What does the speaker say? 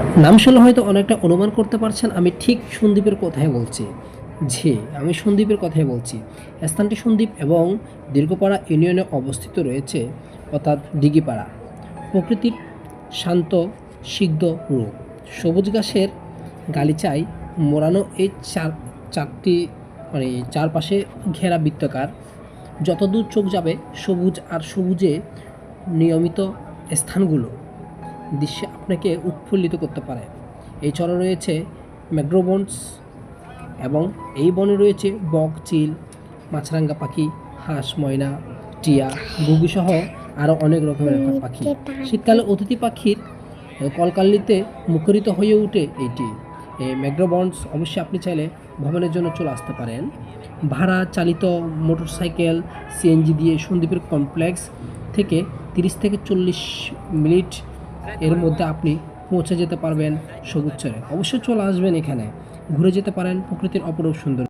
নাম শুনলে হয়তো অনেকটা অনুমান করতে পারছেন, আমি ঠিক সন্দীপের কথাই বলছি। জি আমি সন্দ্বীপের কথাই বলছি। স্থানটি সন্দ্বীপ এবং দীর্ঘপাড়া ইউনিয়নে অবস্থিত রয়েছে, অর্থাৎ দিঘিপাড়া। প্রকৃতির শান্ত, সিদ্ধ রূপ। সবুজ ঘাসের গালিচায় মোড়ানো এই চার, চারটি মানে চারপাশে ঘেরা বৃত্তাকার। যতদূর চোখ যাবে, সবুজ আর সবুজে নিয়মিত স্থানগুলো। দৃশ্যে আপনাকে উৎফুল্লিত করতে পারে। এই চরে রয়েছে ম্যাগ্রোবন্স এবং এই বনে রয়েছে বক চিল মাছরাঙ্গা পাখি হাঁস ময়না টিয়া ঘুঘু সহ আরও অনেক রকমের পাখি। শীতকালে অতিথি পাখির কলকাল্লিতে মুখরিত হয়ে ওঠে এটি। এই ম্যাগ্রোবন্স অবশ্যই আপনি চাইলে ভ্রমণের জন্য চলে আসতে পারেন। ভাড়া চালিত মোটরসাইকেল সিএনজি দিয়ে সন্দ্বীপের কমপ্লেক্স থেকে তিরিশ থেকে চল্লিশ মিনিট এর মধ্যে আপনি পৌঁছে যেতে পারবেন সবুজ চরে। অবশ্যই চলে আসবেন এখানে। ঘুরে যেতে পারেন প্রকৃতির অপরূপ সুন্দর